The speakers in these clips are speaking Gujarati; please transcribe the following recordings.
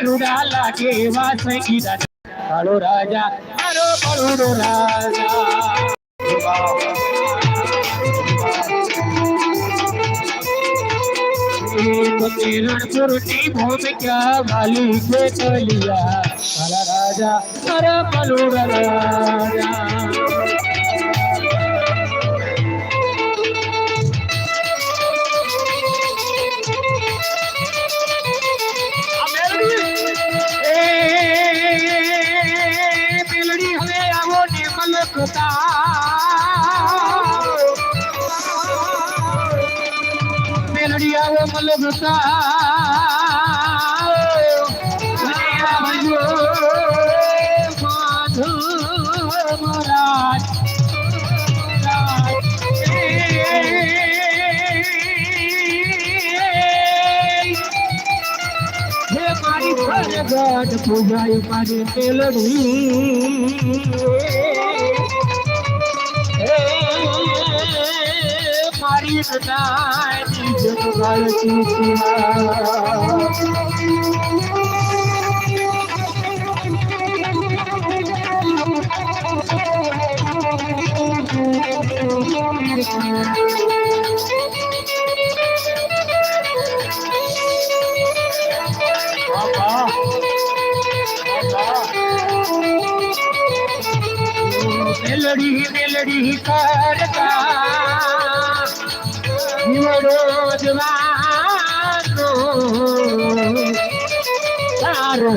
રૂડા કેવા સંગીતા કાળો રાજા હાલો બળુડો રાજા. ભૂમિકા રાજા અરે રાજા. પૂજાય પાડે પેલડી મારી નાની જગવાળતી મેલડી મેલડી કરતા જીવડો જવાનો તારો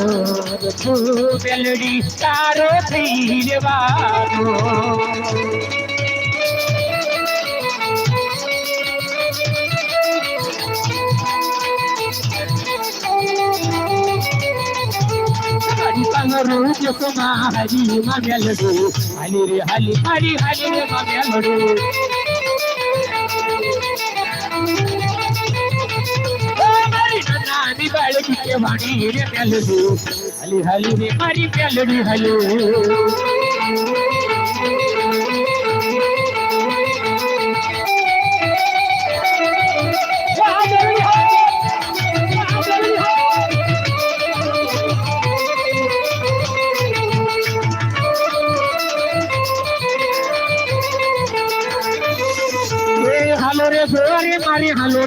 તું મેલડી તારો થઈ જવાનો. હરી પાંગરું જોકમાં હરી માં મેલડું હાલી રે હાલી હાલી હાલી રે માં મેલડું ઓ મારી નાની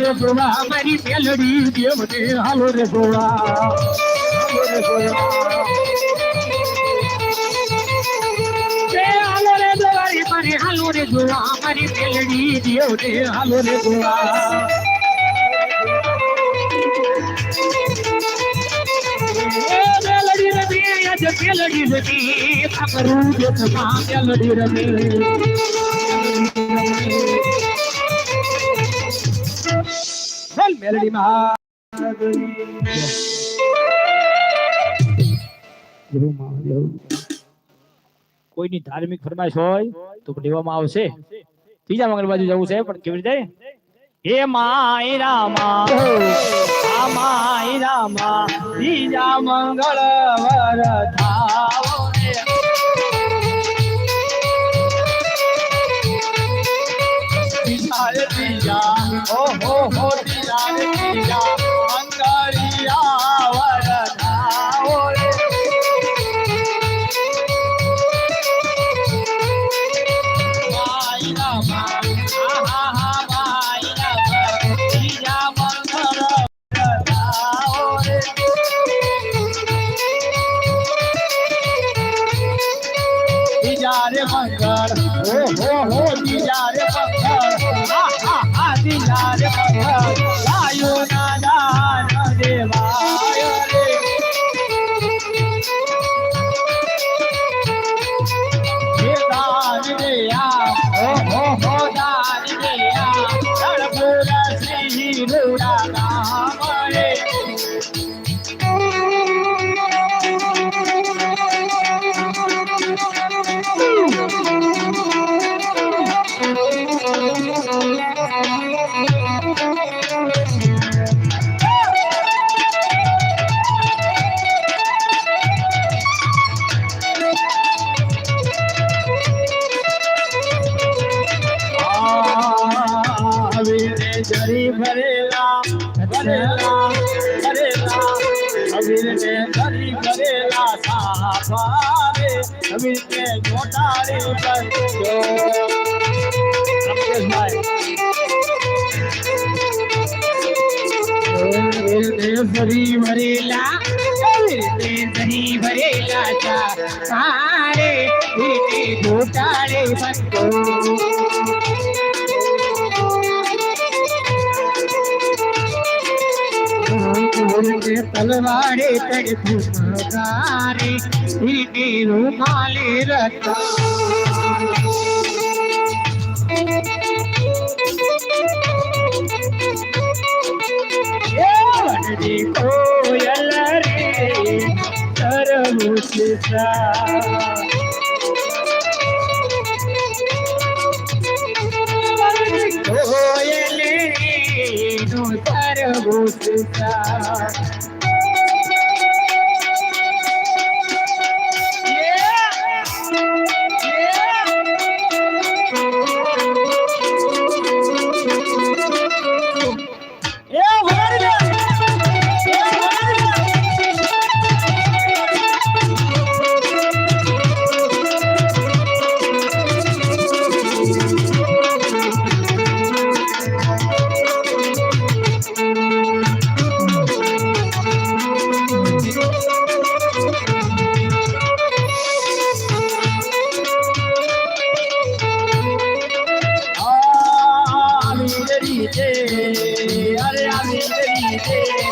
મારી હાલો રે ગોવા મારી મેલડી દેવને હાલો રે ગોવા હાલો રે ગોવા એ હાલો રે ગોવા રે મારી હાલો રે ગોવા મારી મેલડી દેવને હાલો રે ગોવા એ મેલડી રમે આજ મેલડી રમે ખબરું જોતમાં મેલડી રમે મેલડી કોઈની ધાર્મિક ફરમાઈશ હોય તો લેવામાં આવશે. ત્રીજા મંગળ બાજુ જવું છે, પણ કેવી રીતે? હે માય રામા આ માય રામા, ત્રીજા મંગળ વર થાવો રે ત્રીજા ઓ ಸಾರೆ ಪ್ರೀತಿ ಗೂಟಾರೆ ಬಂತು ತಲವಾಡೆ ತಡೆದು ಸಾರೆ ಪ್ರೀತಿ ರೂಮಾಲಿ ರಥ Oh તરબૂચ સા કોયલ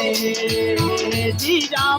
રીતે જીજા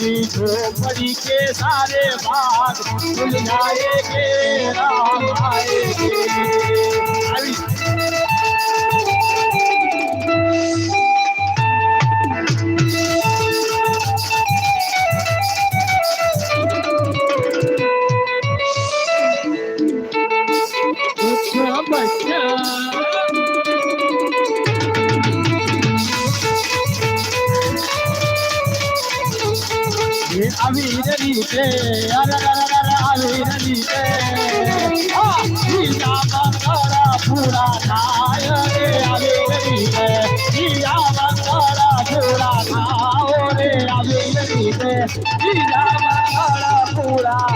आहा मेरी झोपड़ी के सारे बाग खुल जाएंगे राम आएंगे પૂરા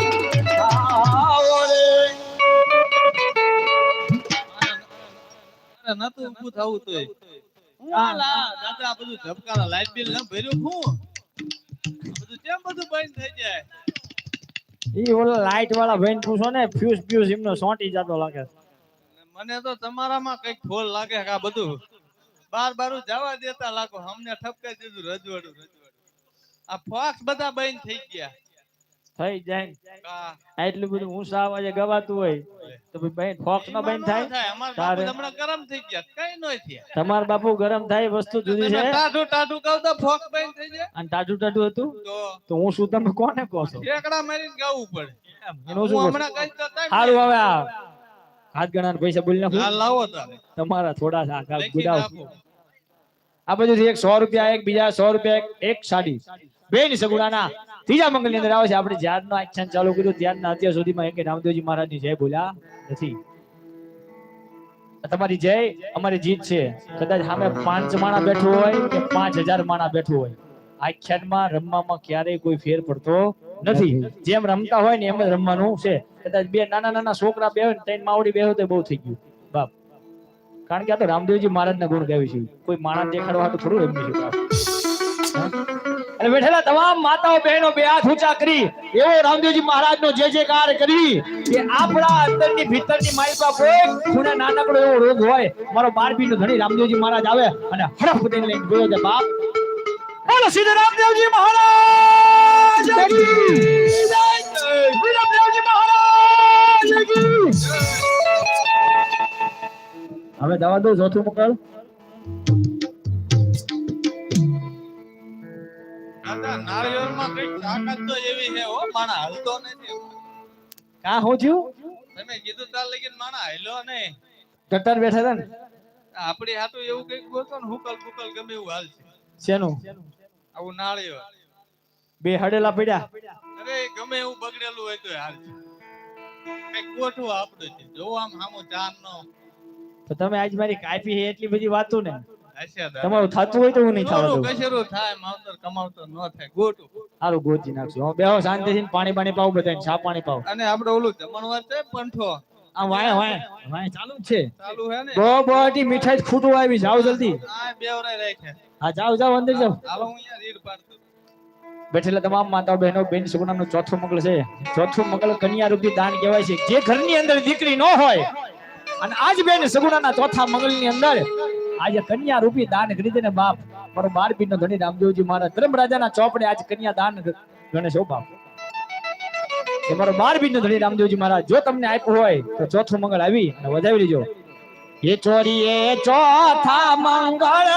નતું ઊભું થવું તો હું દાદા બધું ધબકારા લાઈટ બિલ ન ભર્યું હું? કેમ બધું બંધ થઈ જાય? ઈ ઓલા લાઈટ વાળા ભાઈ પૂછો ને ફ્યુઝ ફ્યુઝ એમનો સોંટી જતો લાગે. મને તો તમારામાં કંઈક ફોલ લાગે કે આ બધું. બાર બારું જવા દેતા લાગો અમને ઠપકે દીધું રજવાડું રજવાડું. આ ફોક્સ બધા બંધ થઈ ગયા. થઈ જાય. એટલું બધું ઊંચા અવાજે ગવાતું હોય તો ભાઈ ફોક્સ નો બેન થાય. તારે. ગરમ થઈ ગયા. કઈ નો થયા. તમાર બાપુ ગરમ થાય વસ્તુ જુદી છે. ટાઢું ટાઢું કહો તો ફોક બેન થઈ જાય. અને ટાટું ટાટું હતું? તો? હું શું તમે કોને કહો છો? એકડા મારીને ગાવું પડે. હું હમણાં કઈ તો સારું હવે આ હાથ ગણા પૈસા બોલી નાખું. લાવો તારે. તમારા થોડા સા ગુડાવ આ બધું એક સો રૂપિયા એક બીજા સો રૂપિયા એક એક સાડી. બે સગુણાના ત્રીજા મંગળની અંદર આવે છે. આપણે જ્યારનું આખ્યાન ચાલુ કર્યું. ત્યારના અત્યાર સુધીમાં એક રામદેવજી મહારાજની જય બોલ્યા નથી. તમારી જય અમારી જીત છે. કદાચ સામે પાંચ માણા બેઠું હોય કે પાંચ હજાર માણા બેઠું હોય. આખ્યાનમાં રમવામાં ક્યારેય કોઈ ફેર પડતો નથી. જેમ રમતા હોય ને એમ જ રમવાનું છે. કદાચ બે નાના નાના છોકરા બે હોય ને ત્રણ માવડી બે હોય તો બહુ થઈ ગયું. બાપ. કારણ કે આ તો રામદેવજી મહારાજ ના ગુણ ગાવી છે. કોઈ માણસ દેખાડવા તો થોડું રમી છે? અને બેઠેલા તમામ માતાઓ, બહેનો, બે હાથ ઊંચા કરી એવો રામદેવજી મહારાજ નો જે જે કાર કરી કે આપણા અંદરની ભીતરની પાસે કોઈ ખૂણે નાનકડો એવો રોગ હોય. મારો બારબી નો ધણી રામદેવજી મહારાજ આવે અને હડફ દઈને લઈને ગયો છે બાપ. બોલો સીધે રામદેવજી મહારાજ રામદેવજી મહારાજ હવે દવા દો, ચોથું મકલ. દાદા નાળિયેરમાં કંઈક તાકાત તો એવી છે હો માણા હલતો નથી કા હું થયું તમે કીધું તાર લગીન માણા હાલ્યો નહીં. ટટ્ટર બેઠા હતા ને? આપડી હાટુ એવું કંઈક ગોતો ને હુકલ ફુકલ ગમે એવું હાલ છે. શેનું? આવું નાળિયો બે હડેલા પડ્યા. અરે ગમે એવું બગડેલું હોય તો હાલ છે. કંઈક ગોઠવું આપણું છે. જો આમ સામો નો તો તમે આજ મારી કાપી છે એટલી બધી વાતો ને. તમારું થતું હોય તો હું નહીં થવા દઉં. કશેરું થાય માવતર કમાવતો ન થાય ગોટું. સારું ગોતી નાખશું હું બેહો શાંતિથી ને પાણી પાણી પાવ બધાને છા પાણી પાવ. અને આપણે ઓલું જમણવાર છે પંઠો. આ વાય વાય વાય ચાલુ છે. ચાલુ હે ને? બો બહુ મીઠાઈ ખૂટું આવી. જાવ જલ્દી. આ બેવરાય રાખે. હા જાવ જાવ અંદર જાવ હાલો હું અહીંયા રીડ પાડતો. બેઠેલા તમામ માતા બહેનો બેન સુગુણાનું ચોથું મંગળ છે. ચોથું મંગળ કન્યા રૂપી દાન કહેવાય છે. જે ઘરની અંદર દીકરી ન હોય અને આજ બેન સગુણાના ચોથા મંગળની અંદર આજે કન્યા રૂપી દાન દે બાપ. મારો બાર નો ધણી રામદેવજી મહારાજ. ધર્મરાજાના ચોપડે આજ કન્યા દાન ગણેશ બાપ. મારો બાર નો ધણી રામદેવજી મહારાજ. જો તમને આપ્યું હોય, તો ચોથું મંગળ આવી અને વધાવી લેજો. એ ચોરીએ ચોથા મંગળ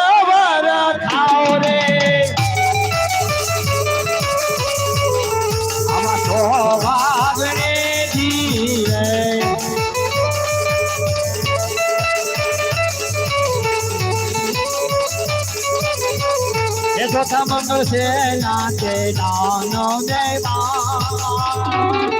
મંગળ છે નાચે નાનો દેવા.